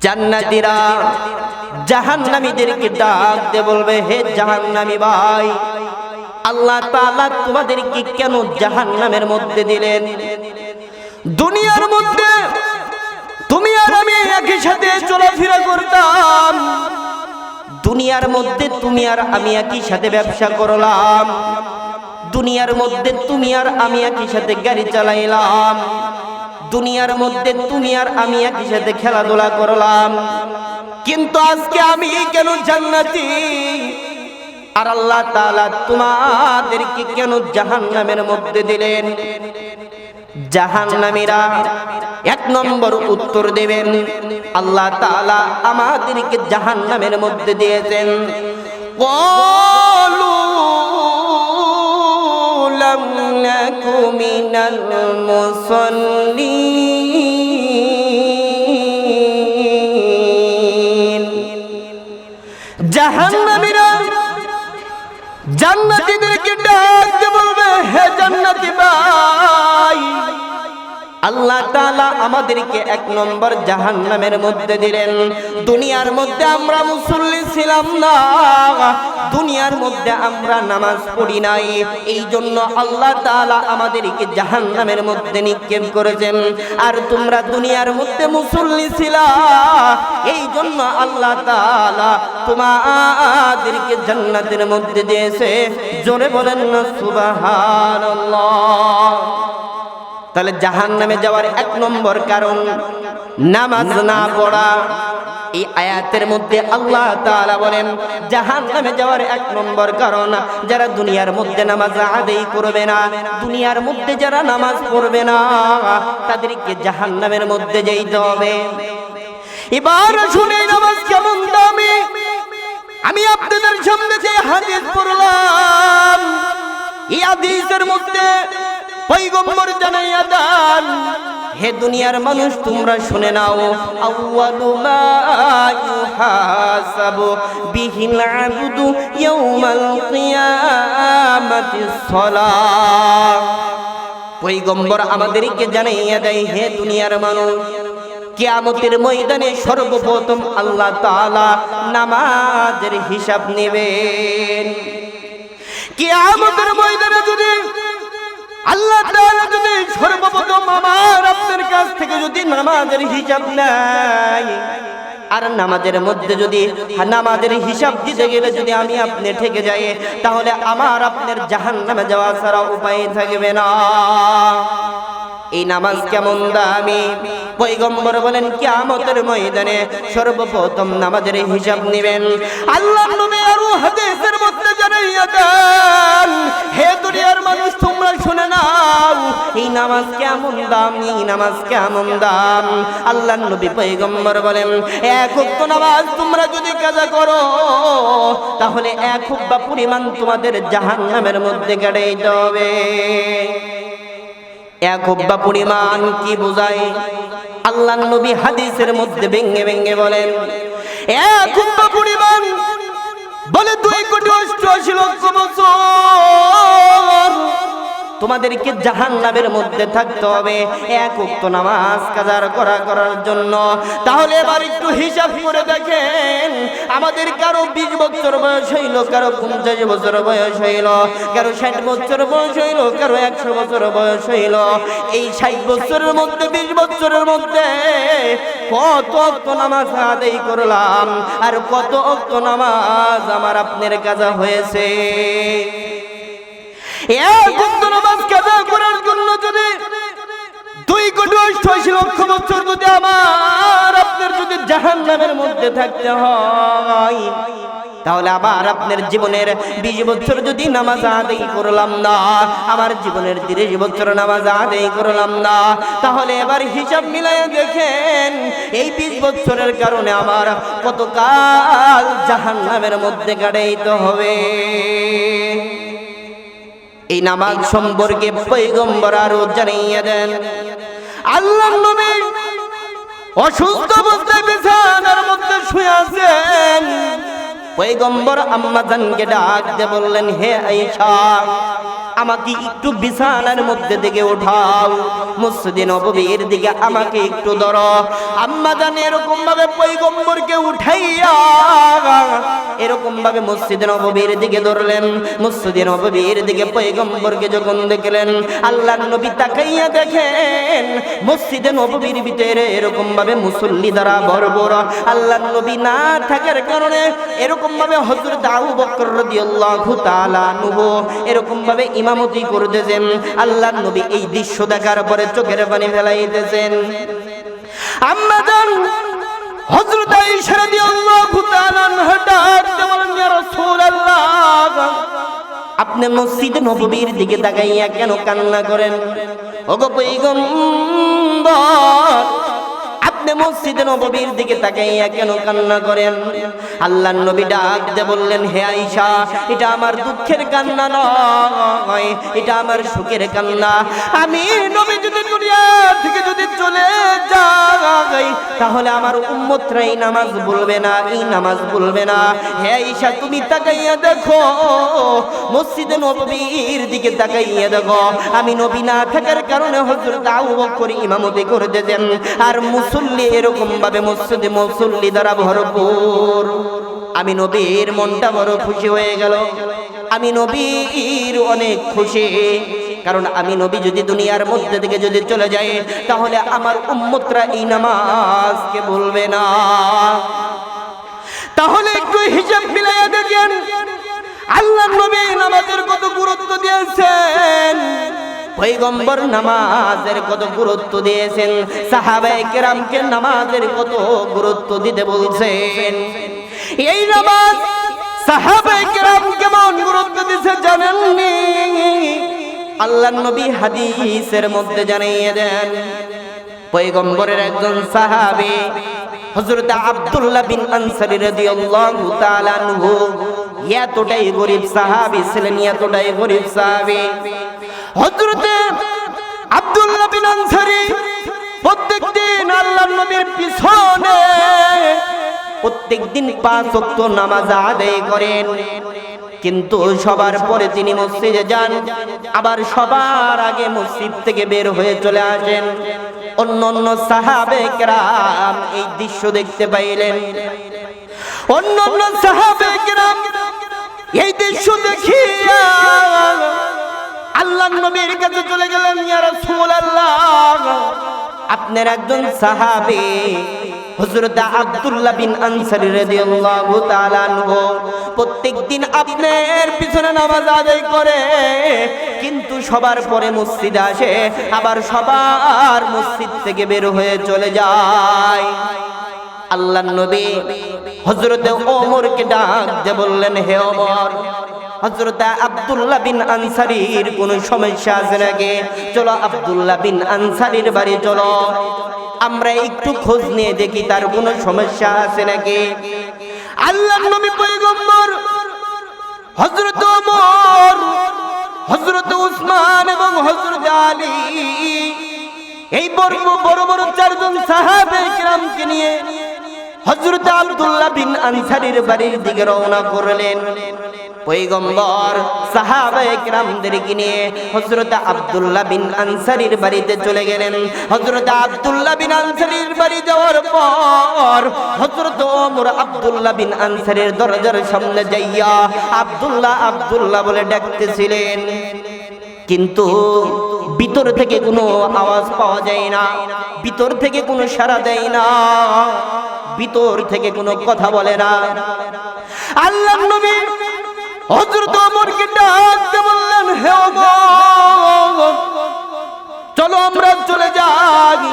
জান্নাতীরা জাহান্নামীদেরকে ডাক দিয়ে বলবে, হে জাহান্নামী ভাই, আল্লাহ তাআলা তোমাদেরকে কেন জাহান্নামের মধ্যে দিলেন? দুনিয়ার মধ্যে তুমি আর আমি একই সাথে চলাফেরা করতাম। দুনিয়ার মধ্যে তুমি আর আমি একই সাথে ব্যবসা করলাম। দুনিয়ার মধ্যে তুমি আর আমি একই সাথে গাড়ি চালাইলাম। দুনিয়ার মধ্যে তুমি আর আমি একই সাথে খেলাধুলা করলাম। কিন্তু আজকে আমি কেন জান্নাতি? আর আল্লাহ তাআলা তোমাদেরকে কেন জাহান্নামের মধ্যে দিলেন? জাহান্নামীরা এক নম্বর উত্তর দেবেন, আল্লাহ তাআলা আমাদেরকে জাহান্নামের মধ্যে দিয়েছেন। কল من المصلين জাহান্নামীরা জান্নাতীদেরকে ডাক দিয়ে বলবে হে জান্নাতি ভাই আল্লাহ তাআলা আমাদেরকে এক নম্বর জাহান্নামের মধ্যে দিলেন। দুনিয়ার মধ্যে আমরা মুসল্লি ছিলাম না। দুনিয়ার মধ্যে আমরা নামাজ পড়ি নাই। এই জন্য আল্লাহ তাআলা আমাদেরকে জাহান্নামের মধ্যে নিক্ষেপ করেছেন। আর তোমরা দুনিয়ার মধ্যে মুসল্লি ছিলা এই জন্য আল্লাহ তালা তোমাদেরকে জান্নাতের মধ্যে দিয়েছে। জোরে বলেন না, সুবহানাল্লাহ। তাহলে জাহান নামে যাওয়ার এক নম্বর কারণ, নামাজ না পড়া। এই আয়াতের মধ্যে আল্লাহ তাআলা বলেন জাহান নামে যাওয়ার এক নম্বর কারণ, যারা দুনিয়ার মধ্যে নামাজ আদায় করবে না, দুনিয়ার মধ্যে যারা নামাজ পড়বে না, তাদেরকে জাহান নামের মধ্যে যেতে হবে। এবার শুনে নামাজ কেমন দামি? আমি আপনাদের সামনে যে হাদিস পড়লাম, এই হাদিসের মধ্যে পৈগম্বর জানাইয়া দান, হে দুনিয়ার মানুষ, তোমরা শুনে নাও, আউয়ালু মা ইউহাসাবু বিহিল আবদু ইয়াউমাল কিয়ামাতিস সালাহ পৈগম্বর আমাদেরকে জানাইয়া দেয়, হে দুনিয়ার মানুষ, কিয়ামতের ময়দানে সর্বপ্রথম আল্লাহ তাআলা নামাজের হিসাব নেবেন। কিয়ামতের ময়দানে যদি আল্লাহ তাআলা যদি সর্বপ্রথম আমার আপনার কাছ থেকে যদি নামাজের হিসাব নেয়, আর নামাজের মধ্যে যদি নামাজের হিসাব দিতে গেলে যদি আমি আপনি ঠেকে যাই, তাহলে আমার আপনার জাহান্নামে যাওয়া ছাড়া উপায় থাকবে না। এই নামাজ কেমন দামি? পৈগম্বর বলেন, কিয়ামতের ময়দানে সর্বপ্রথম নামাজের হিসাব নেবেন। আল্লাহ আরও হাদিসের মধ্যে জানাইয়া দেন, হে দুনিয়ার মানুষ, তোমরা শুনে নাও, এই নামাজ কেমন দাম, এই নামাজ কেমন দাম? আল্লাহ নবী পৈগম্বর বলেন, এক উক্ত নামাজ তোমরা যদি কাজা করো, তাহলে এক বা পরিমাণ তোমাদের জাহান্নামের মধ্যে গাড়াইতে হবে। এক হব্বা পরিমাণ কি বোঝায় আল্লাহ নবী হাদিসের মধ্যে ভেঙ্গে ভেঙ্গে বলেন, এক হব্বা পরিমাণ বলে দুই কোটি অষ্টআশি লক্ষ বছর। তোমাদেরকে জাহান নামের মধ্যে থাকতে হবে। এক উক্ত নামাজ কাজার করা করার জন্য। তাহলে এবার একটু হিসাব করে দেখেন, আমাদের কারও বিশ বছর বয়স হইল, কারও পঞ্চাশ বছর বয়স হইল, কারও ষাট বছর বয়স হইল, কারও একশো বছর বয়স হইল। এই ষাট বছরের মধ্যে, বিশ বছরের মধ্যে কত অক্ত নামাজ আদায় করলাম, আর কত অক্ত নামাজ আমার আপনার কাজা হয়েছে? করার জন্য দুই লক্ষ আমার আপনার যদি মধ্যে থাকতে হয়, তাহলে আবার আপনার জীবনের বিশ বছর যদি নামাজ আদায় করলাম না, আমার জীবনের তিরিশ বছর নামাজ আদায় করলাম না, তাহলে এবার হিসাব মিলাইয়া দেখেন, এই বিশ বছরের কারণে আমার কতকাল জাহান নামের মধ্যে কাটাইতে হবে। এই নামাজ সম্পর্কে পৈগম্বর আরও জানিয়ে দেন। আল্লাহ নবী অসুস্থ অবস্থায় বিছানার মধ্যে শুয়ে আছেন। পৈগম্বর আম্মা জানকে ডাক দিয়ে বললেন, হে আয়েশা আমাকে একটু বিছানার মধ্যে দিকে ওঠাও মসজিদে নববীর দিকে আমাকে একটু ধরো। আম্মা জান এরকম ভাবে পৈগম্বরকে উঠাইয়া এরকম ভাবে মসজিদে নববীর দিকে ধরলেন। মসজিদে নববীর দিকে পৈগম্বরকে যখন দেখলেন আল্লাহ নবী তাকাইয়া দেখেন, মসজিদে নববীর ভিতরে এরকম ভাবে মুসল্লি দ্বারা বড় আল্লাহ নবী না থাকার কারণে এরকম ভাবে হযরত আবু বকর রাদিয়াল্লাহু তাআলা আনহু এরকম ভাবে ইমামতি করতেছেন। আল্লাহ নবী এই দৃশ্য দেখার পরে চোখের পানি ফেলাইতেছেন। হযরত আপনি মসজিদ নববীর দিকে তাকাইয়া কেন কান্না করেন? আপনি মসজিদে নববীর দিকে তাকাইয়া কেন কান্না করেন? আল্লাহ নবী ডাক দিয়ে বললেন, হে আয়েশা, এটা আমার দুঃখের কান্না নয়, এটা আমার সুখের কান্না। আমি নবী যদি দুনিয়া থেকে যদি চলে যাই তাহলে আমার উম্মতরা এই নামাজ বলবে না, এই নামাজ বলবে না। হে আয়েশা তুমি তাকাইয়া দেখো, মসজিদে নববীর দিকে তাকাইয়া দেখো। আমি নবী না থাকার কারণে হযরত আবু বকর ইমামতি করে দিয়েছেন আর মুসল্লি এরকম ভাবে মসজিদে মুসল্লি দ্বারা ভরপুর। আমি নবীর মনটা বড় খুশি হয়ে গেল। আমি নবীর অনেক খুশি। কারণ আমি নবী যদি দুনিয়ার মধ্যে থেকে যদি চলে যাই, তাহলে আমার উম্মতরা এই নামাজকে বলবে না। তাহলে একটু হিসাব মিলাইয়া দেখেন, আল্লাহ নবী নামাজের কত গুরুত্ব দিয়েছেন পৈগম্বর নামাজের কত গুরুত্ব দিয়েছেন, সাহাবায়ে কেরামকে নামাজের কত গুরুত্ব দিতে বলছেন। এই নামাজ সাহাবায়ে কেরাম কেমন গুরুত্ব দিয়েছে জানেননি? আল্লাহ নবী হাদিসের মধ্যে জানিয়ে দেন, পয়গম্বরের একজন সাহাবী হযরত আব্দুল্লাহ বিন আনসারী রাদিয়াল্লাহু তাআলা আনহু এতটাই গরিব সাহাবী ছিলেন এতটাই গরিব সাহাবী। হযরত আব্দুল্লাহ বিন আনসারী প্রত্যেকদিন আল্লাহর নবীর পিছনে প্রত্যেকদিন পাঁচ ওয়াক্ত নামাজ আদায় করেন। কিন্তু সবার পরে তিনি মসজিদে যান। আবার সবার আগে মসজিদ থেকে বের হয়ে চলে আসেন। অন্য অন্য সাহাবে কেরাম এই দৃশ্য দেখতে পাইলেন। অন্য অন্য সাহাবে কেরাম এই দৃশ্য দেখিয়া আল্লাহ নবীর কাছে চলে গেলেন, ইয়া রাসূলুল্লাহ, আপনার একজন সাহাবী হযরত আব্দুল্লাহ বিন আনসারী রাদিয়াল্লাহু তাআলা আনহু, প্রত্যেকদিন আপনার পিছনে নামাজ আদায় করে, কিন্তু সবার পরে মসজিদে আসে, আবার সবার মসজিদ থেকে বের হয়ে চলে যায়। আল্লাহ নবী হযরত ওমরকে ডাক দিয়ে বললেন, হে ওমর হযরত আব্দুল্লাহ বিন আনসারীর কোন সমস্যা আছে নাকি? চলো আব্দুল্লাহ বিন আনসারীর বাড়ি চলো। আমরা একটু খোঁজ নিয়ে দেখি তার কোনো সমস্যা আছে নাকি। আল্লাহ নবী পয়গম্বর, হযরত ওমর, হযরত উসমান এবং হযরত আলী এই বড় বড় বড় চারজন সাহাবে কিরামকে নিয়ে হযরত আব্দুল্লাহ বিন আনসারীর বাড়ির দিকে রওনা করলেন। পৈগম্বর সাহাবায়ে কিরামদেরকে নিয়ে হযরত আব্দুল্লাহ বিন আনসারির বাড়িতে চলে গেলেন। হজরত আব্দুল্লাহ বিন আনসারীর বাড়ি যাওয়ার পর হজরত ওমর আব্দুল্লাহ বিন আনসারীর দরজার সামনে যাইয়া আব্দুল্লাহ আব্দুল্লাহ বলে ডাকতেছিলেন। কিন্তু ভিতর থেকে কোনো আওয়াজ পাওয়া যায় না, ভিতর থেকে কোনো সাড়া দেয় না। ভিতর থেকে কোনো কথা বলে না। আল্লাহ নবী হযরত ওমরকে ডাকতে বললেন, হে ওমর, চলো আমরা চলে যাই।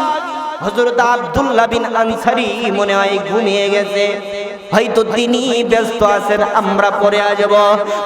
হযরত আব্দুল্লাহ বিন আনসারী মনে হয় ঘুমিয়ে গেছে। হয়তো তিনি ব্যস্ত আছেন, আমরা পরে আসব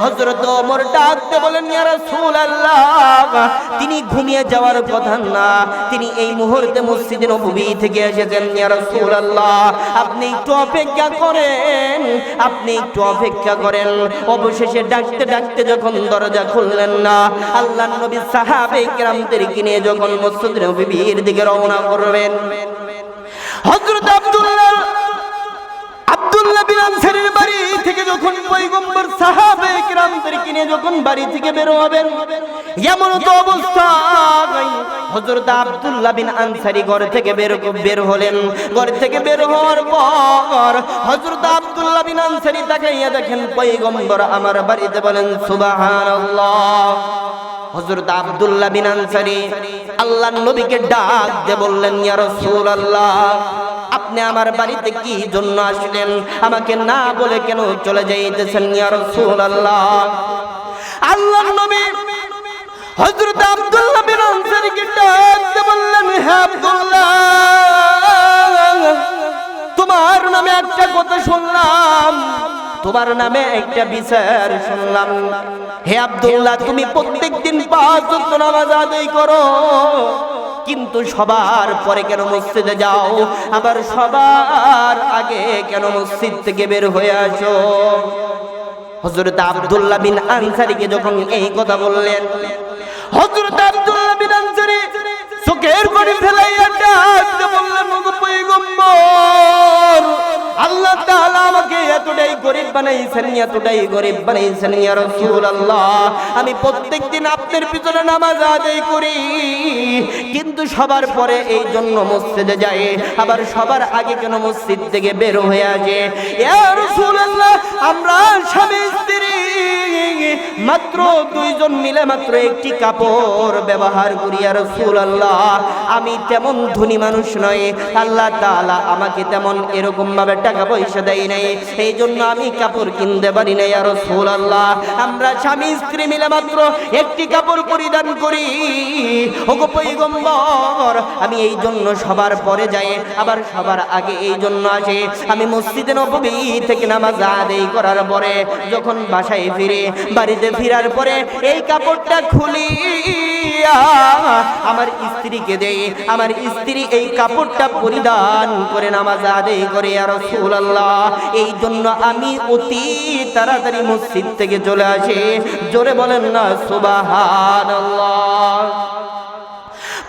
হযরত ওমর ডাকতে বলেন, ইয়া রাসূলুল্লাহ। তিনি ঘুমিয়ে যাওয়ার কথা না, তিনি এই মুহূর্তে মসজিদে নববী থেকে এসেছেন, ইয়া রাসূলুল্লাহ, আপনি একটু অপেক্ষা করেন, আপনি একটু অপেক্ষা করেন। অবশেষে ডাকতে ডাকতে যখন দরজা খুললেন না আল্লাহ নবী সাহাবে কেরামদেরকে নিয়ে যখন মসজিদ নবীর দিকে রওনা করবেন, হযরত আব্দুল্লাহ আনসারীর বাড়ি থেকে যখন পয়গম্বর সাহাবে কিরামদেরকে নিয়ে যখন বাড়ি থেকে বের হবেন এমন তো অবস্থা হজরত আব্দুল্লাহ বিন আনসারি ঘর থেকে বের বের হলেন। ঘর থেকে বের হওয়ার পর হজরত আব্দুল্লাহ বিন আনসারি তাকাইয়া দেখেন পয়গম্বর আমার বাড়িতে বলেন, সুবহানাল্লাহ। হজরত আব্দুল্লাহ বিন আনসারি আল্লাহ নবীকে ডাক দিয়ে বললেন, ইয়া রাসূলুল্লাহ। আপনি আমার বাড়িতে কি জন্য আসলেন? আমাকে না বলে কেন চলে যাইতেছেন ইয়া রাসূলুল্লাহ? আল্লাহ নবী হযরত আব্দুল্লাহ বিন আনসারীকে ডাক দিয়ে বললেন, হে আব্দুল্লাহ, তোমার নামে একটা কথা শুনলাম। তোমার নামে একটা বিচার শুনলাম। হে আব্দুল্লাহ, তুমি প্রত্যেকদিন পাঁচ নামাজ আদায় করো। কিন্তু সবার পরে কেন মসজিদে যাও? আবার সবার আগে কেন মসজিদ থেকে বের হয়ে আসো? হজরত আবদুল্লাহ বিন আনসারিকে যখন এই কথা বললেন হজরত আবদুল্লাহ বিন আনসারি চোখের পানি ফেলাইয়া বললেন পয়গম্বর আল্লাহ তাআলা আমাকে এতটাই গরিব বানাইছেন, এতটাই গরিব বানাইছেন, ইয়া রাসূলুল্লাহ। আমি প্রত্যেকদিন আপনার পিছনে নামাজ আদায় করি, কিন্তু সবার পরে এই জন্য মসজিদে যায় আবার সবার আগে কেন মসজিদ থেকে বের হয়ে আসে। ইয়া রাসূলুল্লাহ, আমরা স্বামী স্ত্রী, মাত্র দুইজন মিলে মাত্র একটি কাপড় ব্যবহার করি আর রাসূলুল্লাহ। আমি তেমন ধনী মানুষ নয়, আল্লাহ তাআলা আমাকে তেমন এরকম ভাবে টাকা পয়সা দেয় নাই। এই জন্য আমি কাপড় কিনতে পারি নাই আর সোল আল্লাহ আমরা স্বামী, স্ত্রী মিলে মাত্র একটি কাপড় পরিধান করি। আমি এই জন্য সবার পরে যাই, আবার সবার আগে এই জন্য আসে। আমি মসজিদে নববী থেকে নামাজ আদায় করার পরে যখন বাসায় ফিরে, বাড়িতে ফিরার পরে এই কাপড়টা খুলি আমার স্ত্রীকে দেই। আমার স্ত্রী এই কাপড়টা পরিধান করে নামাজ আদায় করে আর রাসূলুল্লাহ, এই জন্য আমি অতি তাড়াতাড়ি মসজিদ থেকে চলে আসি। জোরে বলেন না, সুবহানাল্লাহ।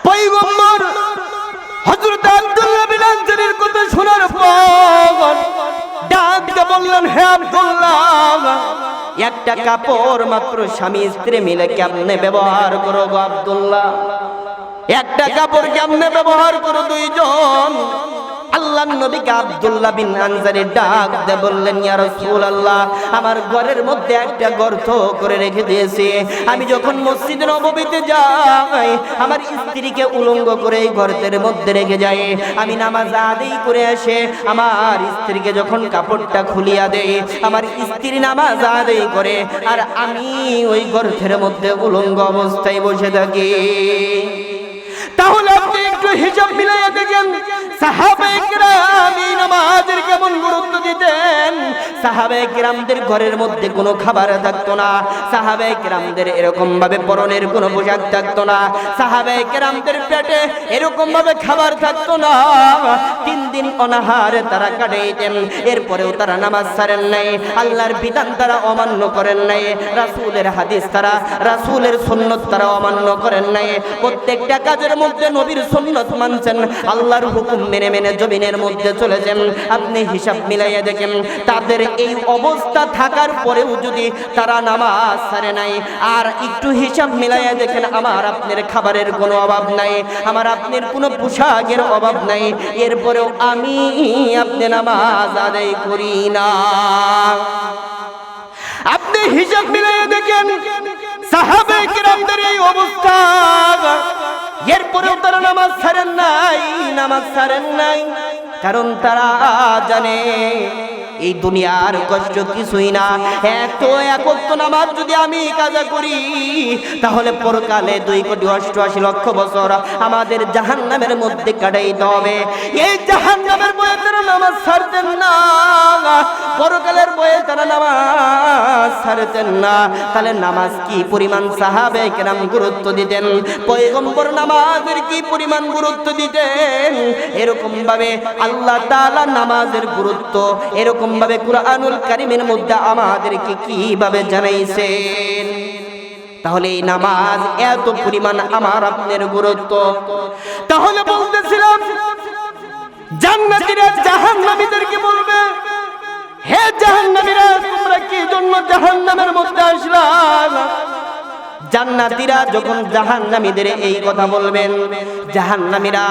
পয়গম্বর হযরত আব্দুল্লাহ বিন কথা শোনার পর ডাক দিয়ে বললেন, হে আব্দুল্লাহ, একটা কাপড় মাত্র স্বামী স্ত্রী মিলে কেমনে ব্যবহার করো আব্দুল্লাহ? একটা কাপড় কেমনে ব্যবহার করো দুইজন? আল্লাহ নবীকে আব্দুল্লাহ বিন আনসারি ডাক দে বললেন, ইয়া রাসূলুল্লাহ, আমার ঘরের মধ্যে একটা গর্ত করে রেখে দিয়েছি। আমি যখন মসজিদের নববীতে যাই, আমার স্ত্রীকে উলঙ্গ করে এই গর্তের মধ্যে রেখে যাই। আমি নামাজ আদায় করে আসে আমার স্ত্রীকে যখন কাপড়টা খুলিয়া দেই, আমার স্ত্রী নামাজ আদায় করে আর আমি ওই গর্তের মধ্যে উলঙ্গ অবস্থায় বসে থাকি। তাহলে আপনি একটু হিজাব মিলাইয়া দেখেন। সাহাবায়ে দিতেন গ্রামদের ঘরের মধ্যে কোনো খাবার থাকতো না। সাহাবে গ্রামদের এরকম ভাবে পরনের কোনো পোশাক থাকতো না। সাহাবে কিরামদের পেটে এরকম ভাবে খাবার থাকতো না। তিন দিন অনাহারে তারা কাটাইতেন। এরপরেও তারা নামাজ ছাড়েন নাই। আল্লাহর বিধান তারা অমান্য করেন নাই। রাসূলের হাদিস তারা, রাসূলের সুন্নত তারা অমান্য করেন নাই। প্রত্যেকটা কাজের মধ্যে নবীর সুন্নত মানছেন। আল্লাহর হুকুম মেনে মেনে জমিনের মধ্যে চলেছেন। আপনি হিসাব মিলাইয়া দেখেন, তাদের এই অবস্থা থাকার পরেও যদি তারা নামাজ ছাড়ে নাই, আর একটু হিসাব মিলাইয়া দেখেন, আমার আপনার খাবারের কোনো অভাব নাই, আমার আপনার কোনো পোশাকের অভাব নাই, এরপরেও আমি আপনি নামাজ আদায় করি না। আপনি হিসাব মিলাইয়া দেখেন সাহাবে কিরামদের এই অবস্থা। এরপরেও তারা নামাজ ছাড়েন নাই, নামাজ ছাড়েন নাই, কারণ তারা জানে এই দুনিয়ার কষ্ট কিছুই না। এত একত্র নামাজ যদি আমি কাজা করি, তাহলে পরকালে দুই কোটি অষ্টআশি লক্ষ বছর আমাদের জাহান নামের মধ্যে কাটাইতে হবে। এই জাহান নামের বয়ে তারা নামাজ ছাড়তেন না। পরকালের বয়ে তারা নামাজ ছাড়তেন না। তাহলে নামাজ কি পরিমাণ সাহাবে কেরাম গুরুত্ব দিতেন? পয়গম্বর নামাজের কি পরিমাণ গুরুত্ব দিতেন? এরকম ভাবে আল্লাহ তাআলা নামাজের গুরুত্ব, এরকম ভাবে কুরআনুল কারীমের মধ্যে আমাদেরকে কীভাবে জানাইছেন? তাহলে এই নামাজ এত পরিমাণ আমার আপনার গুরুত্ব। তাহলে বলতেছিলাম, জান্নাতীরা জাহান্নামীদেরকে বলবে, হে জাহান্নামীরা, তোমরা কি জন্য জাহান্নামের মধ্যে আসলা? জান্নাতিরা যখন জাহান্নামীদের এই কথা বলবেন, জাহান্নামীরা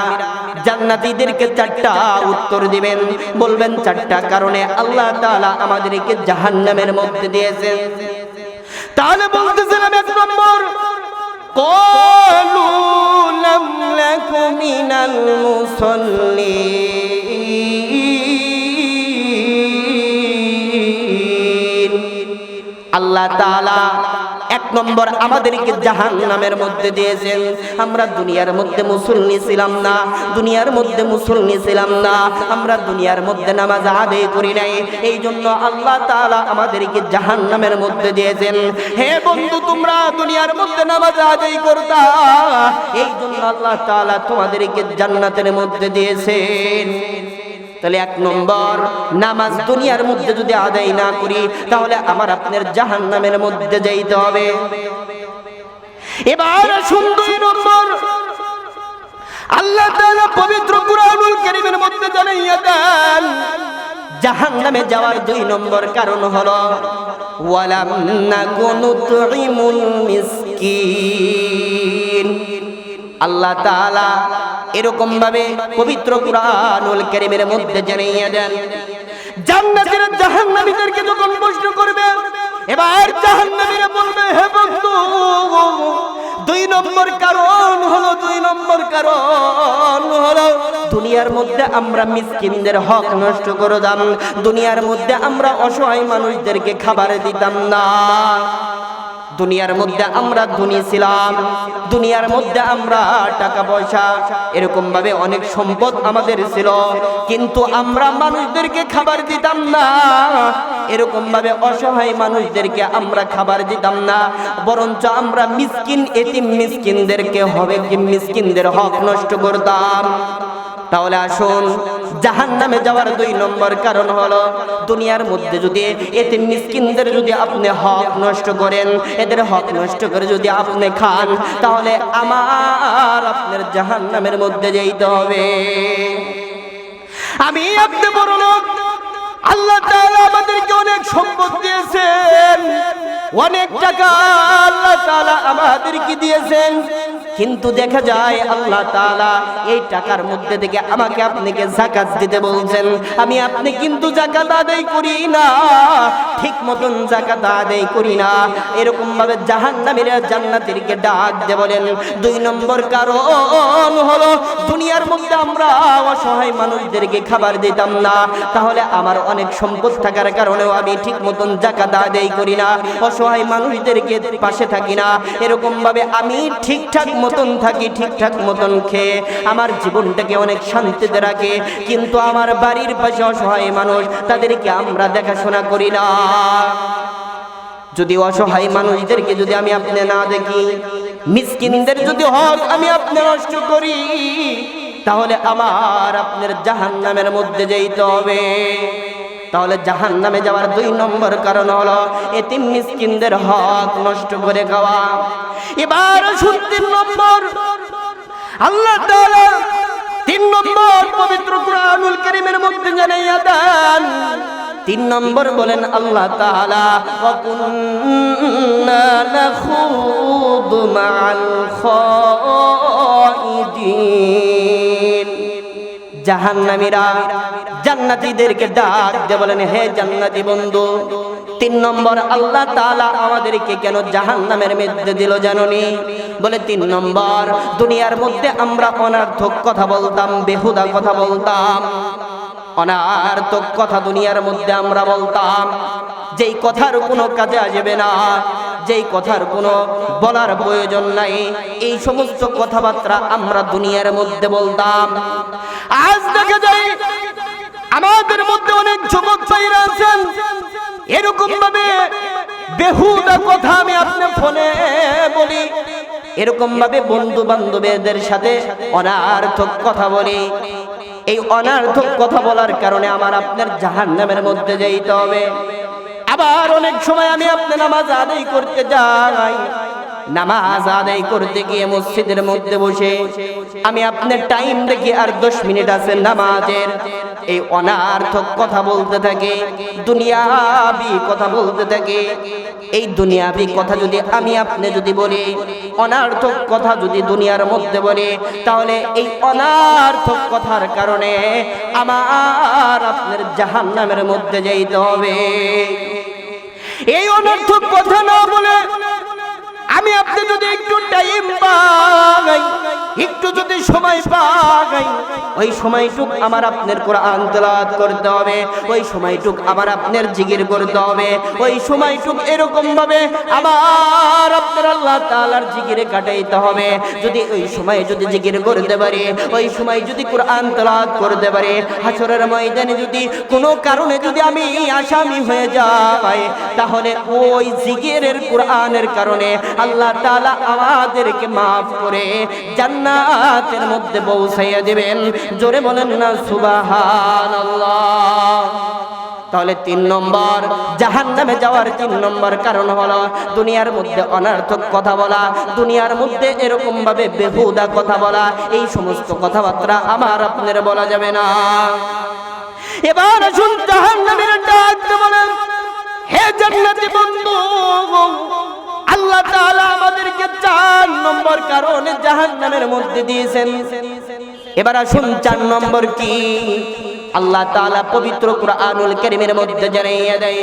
জান্নাতীদেরকে চারটা উত্তর দিবেন। বলবেন, চারটা কারণে আল্লাহ তাআলা আমাদেরকে জাহান্নামের মধ্যে দিয়েছেন। তাহলে বলতেছিলাম এক নম্বর, কলু লাম লাকু মিনাল আল্লাহ তাআলা এক নম্বর আমাদেরকে জাহান নামের মধ্যে দিয়েছেন। আমরা দুনিয়ার মধ্যে মুসল্লি ছিলাম না, দুনিয়ার মধ্যে মুসল্লি ছিলাম না, আমরা দুনিয়ার মধ্যে নামাজ আদায় করি নাই। এই জন্য আল্লাহ তাআলা আমাদেরকে জাহান নামের মধ্যে দিয়েছেন। হে বন্ধু, তোমরা দুনিয়ার মধ্যে নামাজ আদায় করতা। এই জন্য আল্লাহ তাআলা তোমাদেরকে জান্নাতের মধ্যে দিয়েছেন। তাহলে এক নম্বর, নামাজ দুনিয়ার মধ্যে যদি আদায় না করি, তাহলে আমার আপনার জাহান নামের মধ্যে যাইতে হবে। এবার আসুন দুই নম্বর। আল্লাহ পবিত্র কুরআনুল কারীমের মধ্যে জানাইয়া দেন জাহান নামে যাওয়ার দুই নম্বর কারণ হলো, ওয়ালাম নাকুনু তুইমুল মিসকিন। আল্লাহ তাআলা এরকম ভাবে পবিত্র কুরআনুল কারীমের মধ্যে জানিয়ে দেন, জান্নাতের জাহান্নামীদেরকে যখন প্রশ্ন করবে, এবার জাহান্নামীরা বলবে, হে বন্ধু, দুই নম্বর কারণ হলো, দুই নম্বর কারণ হলো, দুনিয়ার মধ্যে আমরা মিসকিনদের হক নষ্ট করে দাম, দুনিয়ার মধ্যে আমরা অসহায় মানুষদেরকে খাবার দিতাম না। দুনিয়ার মধ্যে আমরা ধনী ছিলাম, দুনিয়ার মধ্যে আমরা টাকা পয়সা, এরকম ভাবে অনেক সম্পদ আমাদের ছিল। কিন্তু আমরা মানুষদেরকে খাবার দিতাম না। এরকম ভাবে অসহায় মানুষদেরকে আমরা খাবার দিতাম না। বরঞ্চ আমরা মিসকিন, এতিম মিসকিনদেরকে হবে কি মিসকিনদের হক নষ্ট করতাম। তাহলে আসুন জাহান নামে যাওয়ার দুই নম্বর কারণ হলো, দুনিয়ার মধ্যে যদি এতে মিসকিনদের যদি আপনি হক নষ্ট করেন, এদের হক নষ্ট করে যদি আপনি খান, তাহলে আমার আপনার জাহান নামের মধ্যে যেতে হবে। আমি আপনি বড় লোক, আল্লাহ তাআলা আমাদেরকে অনেক সম্পদ দিয়েছেন, অনেক টাকা আল্লাহ তাআলা আমাদেরকে দিয়েছেন। কিন্তু দেখা যায় আল্লাহ তালা এই টাকার মধ্যে থেকে আমাকে আপনাকে জাকাত দিতে বলছেন। আমি আপনি কিন্তু জাকাত আদায় করি না। ঠিক মতন জাকাত আদায় করি না। এরকম ভাবে জাহান্নামীরা জান্নাতীরকে ডাক দিয়ে বলেন, দুই নম্বর কারণ হলো দুনিয়ার মধ্যে আমরা অসহায় মানুষদেরকে খাবার দিতাম না। তাহলে আমার অনেক সম্পদ থাকার কারণেও আমি ঠিক মতন জাকাত আদায় করি না। অসহায় মানুষদেরকে পাশে থাকি না। এরকম ভাবে আমি ঠিকঠাক মতন থাকি, ঠিকঠাক মতন খেয়ে আমার জীবনটাকে অনেক শান্তিতে রাখে। কিন্তু আমার বাড়ির পাশে অসহায় মানুষ, তাদেরকে আমরা দেখাশোনা করি না। যদি অসহায় মানুষদেরকে যদি আমি আপনি না দেখি, মিসকিনদের যদি হক আমি আপনি নষ্ট করি, তাহলে আমার আপনার জাহান নামের মধ্যে যেতে হবে। তাহলে জাহান নামে যাওয়ার দুই নম্বর কারণ হলো, এতিম মিসকিনদের হক নষ্ট করে খাওয়া। এবার তিন নম্বর। আল্লাহ তিন নম্বর পবিত্র কুরআনুল কারীমের মধ্যে জানাইয়া দেন তিন নম্বর বলেন আল্লাহ তাআলা ওয়া কুন্না জাহান্নামীরা জান্নাতীদেরকে ডাক দিয়ে বলেন, হে জান্নাতি বন্ধু, তিন নম্বর আল্লাহ তালা আমাদেরকে কেন জাহান্নামের মধ্যে দিল জাননি? বলে, তিন নম্বর, দুনিয়ার মধ্যে আমরা অনার্থক কথা বলতাম, বেহুদা কথা বলতাম। অনার্থক কথা দুনিয়ার মধ্যে আমরা বলতাম, যেই কথার কোনো কাজে আসবে না, যেই কথার কোনো বলার প্রয়োজন নাই, এই সমস্ত কথাবার্তা আমরা দুনিয়ার মধ্যে বলতাম। আজ দেখা যায় আমাদের মধ্যে অনেক যুবক ভাইরা আছেন এরকম ভাবে বেহুদা কথা আমি আপনার ফোনে বলি এরকম ভাবে বন্ধু বান্ধবীদের সাথে অনার্থক কথা বলি এই অনার্থক কথা বলার কারণে আমার আপনার জাহান নামের মধ্যে যেতে হবে। আবার অনেক সময় আমি আপনার নামাজ আদায় করতে যাই। নামাজ আদায় করতে গিয়ে মসজিদের মধ্যে বসে আমি আপনার টাইম দেখি আর দশ মিনিট আছে নামাজের। এই অনার্থক কথা বলতে থাকে, দুনিয়াবি কথা বলতে থাকে। এই দুনিয়াবি কথা যদি আমি আপনি যদি বলি, অনার্থক কথা যদি দুনিয়ার মধ্যে বলি, তাহলে এই অনার্থক কথার কারণে আমার আপনার জাহান নামের মধ্যে যাইতে হবে। এই অনর্থক কথা না বলে আমি আপনি যদি একটু টাইম পাই, একটু যদি সময় পাই, ওই সময়টুক আমার আপনার কোরআন তেলাওয়াত করতে হবে, ওই সময়টুক আবার আপনার জিকির করতে হবে, ওই সময়টুক এরকম ভাবে আবার আপনার আল্লাহ তাআলার জিকিরে কাটাইতে হবে। যদি ওই সময় যদি জিকির করতে পারি, ওই সময় যদি কোরআন তেলাওয়াত করতে পারি হাসরের ময়দানে যদি কোনো কারণে যদি আমি আসামি হয়ে যাই, তাহলে ওই জিকিরের, কোরআনের কারণে আল্লাহ তাআলা আমাদেরকে মাফ করে জান্নাতের মধ্যে পৌঁছাইয়া দিবেন। জোরে বলেন না, সুবহানাল্লাহ। তাহলে তিন নম্বর জাহান নামে যাওয়ার তিন নম্বর কারণ হলো দুনিয়ার মধ্যে অনার্থক কথা বলা, দুনিয়ার মধ্যে এরকম ভাবে বেহুদা কথা বলা, এই সমস্ত কথাবার্তা আমার আপনার বলা যাবে না। এবার আসুন জাহান নামের ডাকতে বলেন, হে জান্নাতি বন্ধু! আল্লাহ তাআলা আমাদেরকে চার নম্বর কারণে জাহান্নামের মধ্যে দিয়েছেন। এবার আসুন, চার নম্বর কি? আল্লাহ তাআলা পবিত্র কুরআনুল কারীমের মধ্যে জানাইয়া দেয়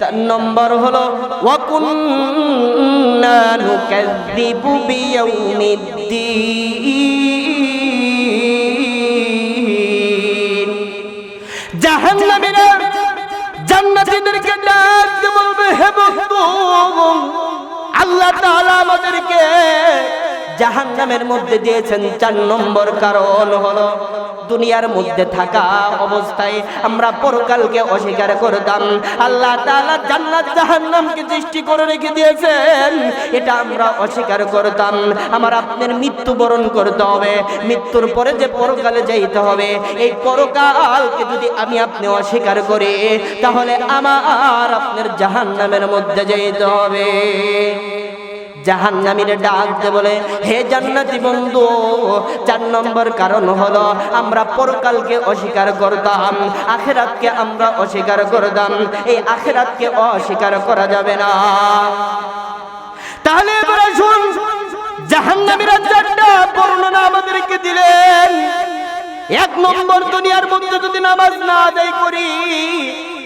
তার নম্বর হলো, ওয়া কুন্না নুকাযযিবু বিয়াউমিদ্দিন। জাহান্নামীরা জান্নাতীদেরকে ডাক বলবে, হে বন্ধু আল্লাহ তাআলা আমাদেরকে জাহান্নামের মধ্যে দিয়েছেন চার নম্বর কারণ হলো, দুনিয়ার মধ্যে থাকা অবস্থায় আমরা পরকালকে অস্বীকার করতাম। আল্লাহ তাআলা জান্নাত জাহান্নামকে সৃষ্টি করে রেখে দিয়েছেন। এটা আমরা অস্বীকার করতাম। আমার আপনার মৃত্যুবরণ করতে হবে। মৃত্যুর পরে যে পরকালে যাইতে হবে, এই পরকালকে যদি আমি আপনি অস্বীকার করি, তাহলে আমার আপনার জাহান্নামের মধ্যে যাইতে হবে। জাহান্নামীর ডাক দে বলে, হে জান্নাতি বন্ধু, চার নম্বর কারণ হলো আমরা পরকালকে অস্বীকার করতাম, আখেরাতকে আমরা অস্বীকার করতাম। এই আখেরাতকে অস্বীকার করা যাবে না। তাহলে এবার শুন জাহান্নামীরা চারটা বর্ণনা আমাদেরকে দিলেন। এক নম্বর দুনিয়ার মধ্যে যদি নামাজ না আদায় করি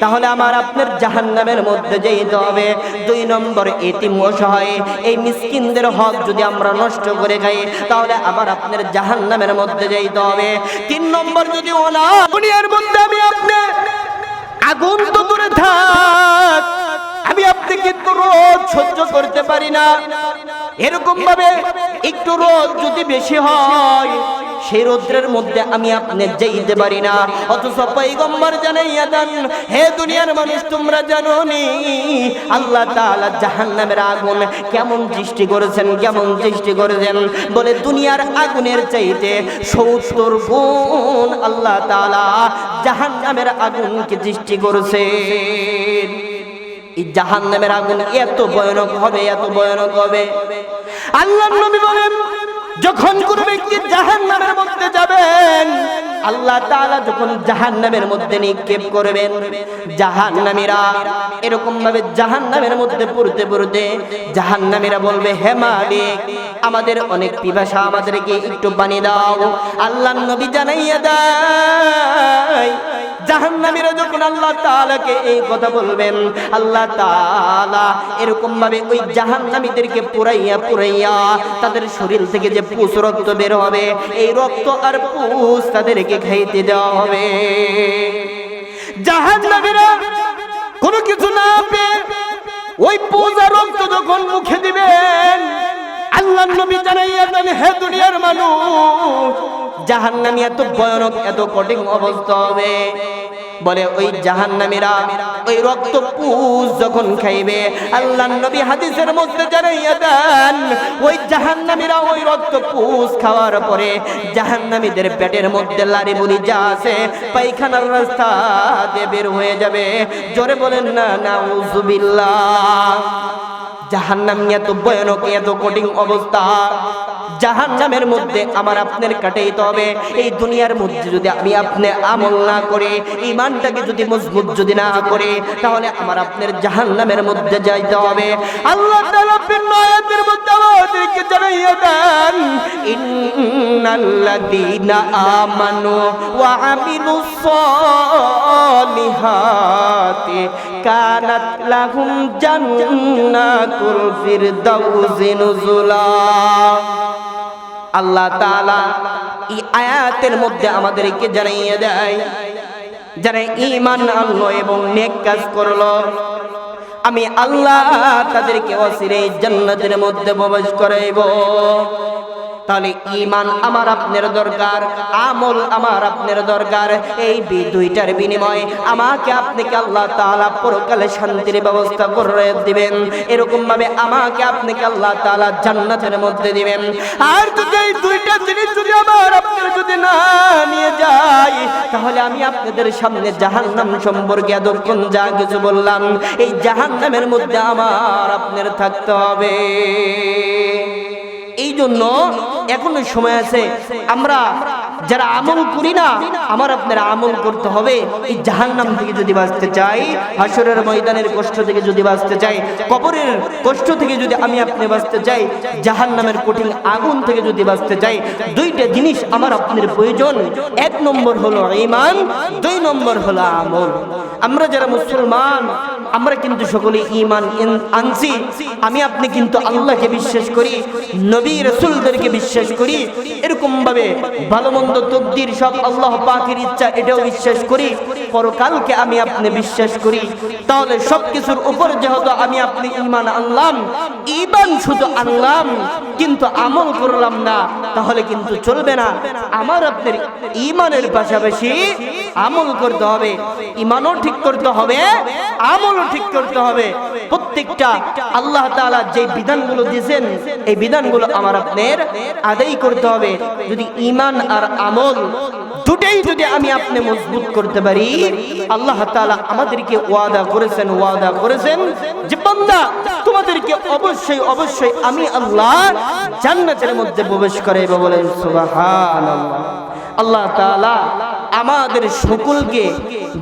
তাহলে আমার আপনার জাহান্নামের মধ্যে যেতে হবে দুই নম্বর এতিম অসহায়। এই মিসকিনদের হক যদি আমরা নষ্ট করে খাই, তাহলে আমার আপনার জাহান্নামের মধ্যে যেতে হবে তিন নম্বর যদি ওনা দুনিয়ার মধ্যে আমি আপনি আগুন তো দূরে থাক, আমি আপনি কিন্তু রোদ সহ্য করতে পারি না। এরকম ভাবে একটু রোদ যদি বেশি হয় সেই রৌদ্রের মধ্যে আমি আপনি যেতে পারি না। অথচ পৈগম্বর জানাইয়া দেন, হে দুনিয়ার মানুষ, তোমরা জানো নি আল্লাহ তাআলা জাহান্নামের আগুন কেমন সৃষ্টি করেছেন, কেমন সৃষ্টি করেছেন? বলে, দুনিয়ার আগুনের চাইতে সত্তর গুণ আল্লাহ তাআলা জাহান্নামের আগুনকে সৃষ্টি করেছেন। এই জাহান্নামের আগুন এত ভয়ানক হবে, এত ভয়ানক হবে। আল্লাহ নবী বলেন যখন কোন ব্যক্তি জাহান্নামের মধ্যে যাবেন, আল্লাহ তাআলা যখন জাহান্নামের মধ্যে নিক্ষেপ করবেন, জাহান্নামীরা এরকম ভাবে জাহান্নামের মধ্যে পড়তে পড়তে জাহান্নামীরা বলবে, হে মালিক, আমাদের অনেক পিপাসা আমাদেরকে একটু বানিয়ে দাও। আল্লাহ নবী জানাইয়া দেয় জাহান্নামীরা যখন আল্লাহ তাআলাকে এই কথা বলবেন, আল্লাহ তাআলা এরকম ভাবে ওই জাহান্নামীদেরকে পুরাইয়া পুরাইয়া তাদের শরীর থেকে যে পুষ রক্ত বের হবে, এই রক্ত আর পুষ তাদেরকে খাইতে দেওয়া হবে। জাহান্নামীরা কোনো কিছু না পেয়ে ওই পূজা রক্ত যখন মুখে দিবেন আল্লাহ নবী জানাইয়া দেন, হে দুনিয়ার মানুষ, জাহান্নামী এত ভয়ানক, এত কঠিন অবস্থা হবে। বলে, ওই জাহান্নামীরা ওই রক্ত পুষ যখন খাইবে আল্লাহ নবী হাদিসের মধ্যে জানাইয়া দেন, ওই জাহান্নামীরা ওই রক্ত পুষ খাওয়ার পরে জাহান্নামীদের পেটের মধ্যে লারি বুড়ি যা আছে, পায়খানার রাস্তা দিয়ে বের হয়ে যাবে। জোরে বলেন, না, নাউজুবিল্লাহ। জাহান্নাম এত ভয়ানক, এত কঠিন অবস্থা। জাহান্নামের মধ্যে আমার আপনার কাটাইতে হবে। এই দুনিয়ার মধ্যে যদি আমি আপনি আমল না করে ইমানটাকে যদি মজবুত যদি না করে, তাহলে আমার আপনার জাহান্নামের মধ্যে যাইতে হবে। আল্লাহ আয়াতের মধ্যে আমাদেরকে জানাইয়া দেন, ইন্নাল্লাযীনা আমানু ওয়া আমিলুস সালিহাতি কানাত লাহুম জান্নাতুল ফিরদাউসি নুজুলা। আল্লাহ তাআলা এই আয়াতের মধ্যে আমাদেরকে জানাইয়ে দেয়, যারা ইমান আনলো এবং নেক কাজ করল, আমি আল্লাহ তাদেরকে অসিরে জান্নাতের মধ্যে প্রবেশ করাইব। তাহলে ইমান আমার আপনার দরকার, আমল আমার আপনার দরকার। এই দুইটার বিনিময়ে আমাকে আপনাকে আল্লাহ তাআলা পরকালে শান্তির ব্যবস্থা করে দিবেন? এরকম ভাবে আমাকে আপনাকে আল্লাহ তাআলা জান্নাতের মধ্যে দিবেন? আর যদি এই দুইটা জিনিস যদি আমার আপনার যদি না নিয়ে যাই তাহলে আমি আপনাদের সামনে জাহান্নাম সম্পর্কে এতক্ষণ যা কিছু বললাম, এই জাহান্নামের মধ্যে আমার আপনার থাকতে হবে। এই জন্য এখনও সময় আছে, আমরা যারা আমল করি না, আমার আপনারা আমল করতে হবে। এই জাহান্নাম থেকে যদি বাঁচতে চাই হাসরের ময়দানের কষ্ট থেকে যদি বাঁচতে চাই, কবরের কষ্ট থেকে যদি আমি আপনি বাঁচতে চাই, জাহান্নামের কঠিন আগুন থেকে যদি বাঁচতে চাই, দুইটা জিনিস আমার আপনার প্রয়োজন। এক নম্বর হলো ইমান দুই নম্বর হলো আমল। আমরা যারা মুসলমান আমরা কিন্তু সকলে ইমান আনছি। আমি আপনি কিন্তু আল্লাহকে বিশ্বাস করি, নবী রসুলদেরকে বিশ্বাস করি। এরকম ভাবে ভালো মন্দ তকদির সব আল্লাহ পাকের ইচ্ছা, এটাও বিশ্বাস করি। পরকালকে আমি আপনি বিশ্বাস করি। তাহলে সব কিছুর উপর যেহেতু আমি আপনি ইমান আনলাম ইমান শুধু আনলাম, কিন্তু আমল করলাম না, তাহলে কিন্তু চলবে না। আমার আপনার ইমানের পাশাপাশি আমল করতে হবে ইমানও ঠিক করতে হবে আমলও ঠিক করতে হবে। প্রত্যেকটা আল্লাহ তাআলা যে বিধানগুলো দিয়েছেন, এই বিধানগুলো আমার আপনার আদায় করতে হবে। যদি ইমান আর আমল দুটেই যদি আমি আপনি মজবুত করতে পারি, আল্লাহ তাআলা আমাদেরকে ওয়াদা করেছেন ওয়াদা করেছেন যে বান্দা, তোমাদেরকে অবশ্যই অবশ্যই আমি আল্লাহ জান্নাতের মধ্যে প্রবেশ করাইব বলেন, সুবহানাল্লাহ। আল্লাহ তাআলা আমাদের সকলকে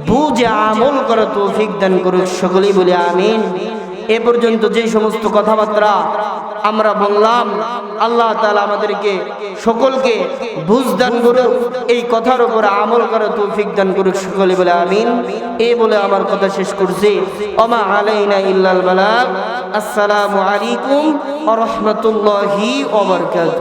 বুঝে আমল করা তৌফিক দান করুক, সকলেই বলে আমিন। এ পর্যন্ত যে সমস্ত কথাবার্তা আমরা বললাম, আল্লাহ তাআলা আমাদেরকে সকলকে বুঝ দান করুক, এই কথার উপর আমল করা তৌফিক দান করুক সকলে বলে আমিন। এ বলে আমার কথা শেষ করছি। ওমা আলাইনা ইল্লাল বালাগ। আসসালামু আলাইকুম ওয়া রাহমাতুল্লাহি ওয়া বারাকাতুহু।